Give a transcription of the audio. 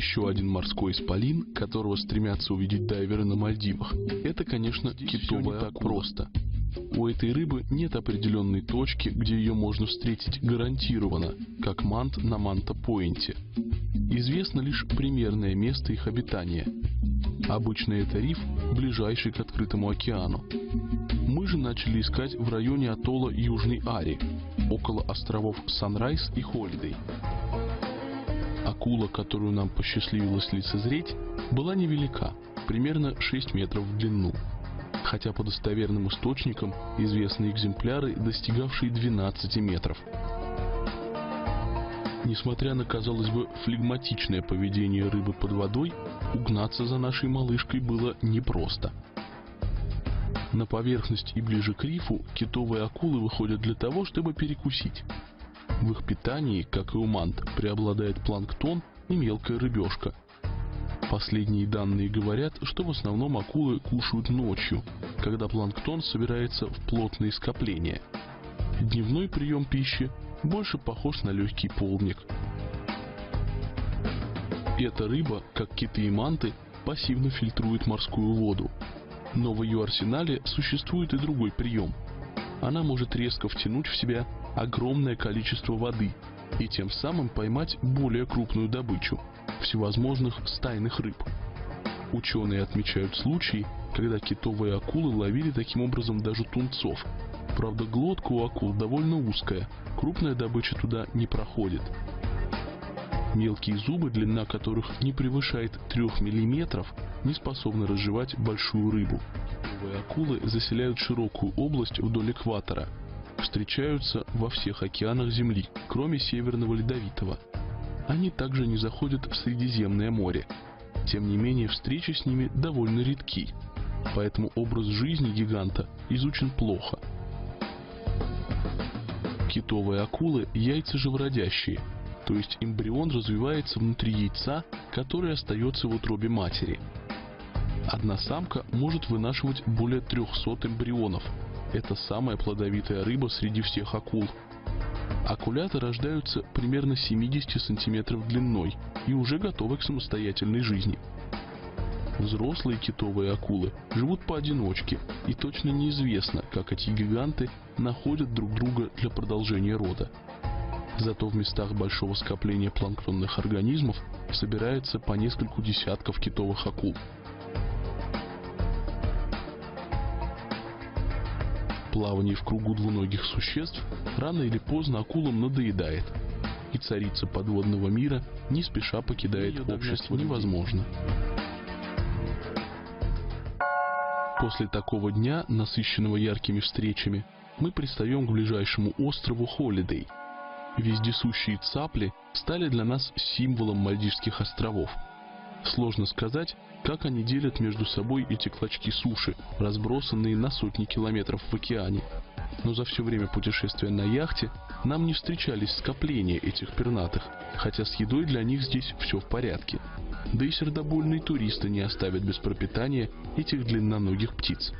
Еще один морской исполин, которого стремятся увидеть дайверы на Мальдивах, это, конечно, китовая так просто. У этой рыбы нет определенной точки, где ее можно встретить гарантированно, как мант на Манта-Пойнте. Известно лишь примерное место их обитания. Обычно это риф, ближайший к открытому океану. Мы же начали искать в районе атолла Южный Ари, около островов Санрайз и Холидей. Акула, которую нам посчастливилось лицезреть, была невелика, примерно 6 метров в длину. Хотя по достоверным источникам известны экземпляры, достигавшие 12 метров. Несмотря на, казалось бы, флегматичное поведение рыбы под водой, угнаться за нашей малышкой было непросто. На поверхность и ближе к рифу китовые акулы выходят для того, чтобы перекусить. В их питании, как и у мант, преобладает планктон и мелкая рыбешка. Последние данные говорят, что в основном акулы кушают ночью, когда планктон собирается в плотные скопления. Дневной прием пищи больше похож на легкий полдник. Эта рыба, как киты и манты, пассивно фильтрует морскую воду. Но в ее арсенале существует и другой прием. Она может резко втянуть в себя огромное количество воды и тем самым поймать более крупную добычу – всевозможных стайных рыб. Ученые отмечают случаи, когда китовые акулы ловили таким образом даже тунцов. Правда, глотка у акул довольно узкая, крупная добыча туда не проходит. Мелкие зубы, длина которых не превышает 3 мм, не способны разжевать большую рыбу. Новые акулы заселяют широкую область вдоль экватора. Встречаются во всех океанах Земли, кроме Северного Ледовитого. Они также не заходят в Средиземное море. Тем не менее, встречи с ними довольно редки, поэтому образ жизни гиганта изучен плохо. Китовые акулы – яйца живородящие, то есть эмбрион развивается внутри яйца, которое остается в утробе матери. Одна самка может вынашивать более 300 эмбрионов. Это самая плодовитая рыба среди всех акул. Акулята рождаются примерно 70 сантиметров длиной и уже готовы к самостоятельной жизни. Взрослые китовые акулы живут поодиночке, и точно неизвестно, как эти гиганты находят друг друга для продолжения рода. Зато в местах большого скопления планктонных организмов собирается по нескольку десятков китовых акул. Плавание в кругу двуногих существ рано или поздно акулам надоедает, и царица подводного мира не спеша покидает общество невозможно. После такого дня, насыщенного яркими встречами, мы пристаем к ближайшему острову Холидей. Вездесущие цапли стали для нас символом Мальдивских островов. Сложно сказать, как они делят между собой эти клочки суши, разбросанные на сотни километров в океане. Но за все время путешествия на яхте нам не встречались скопления этих пернатых, хотя с едой для них здесь все в порядке. Да и сердобольные туристы не оставят без пропитания этих длинноногих птиц.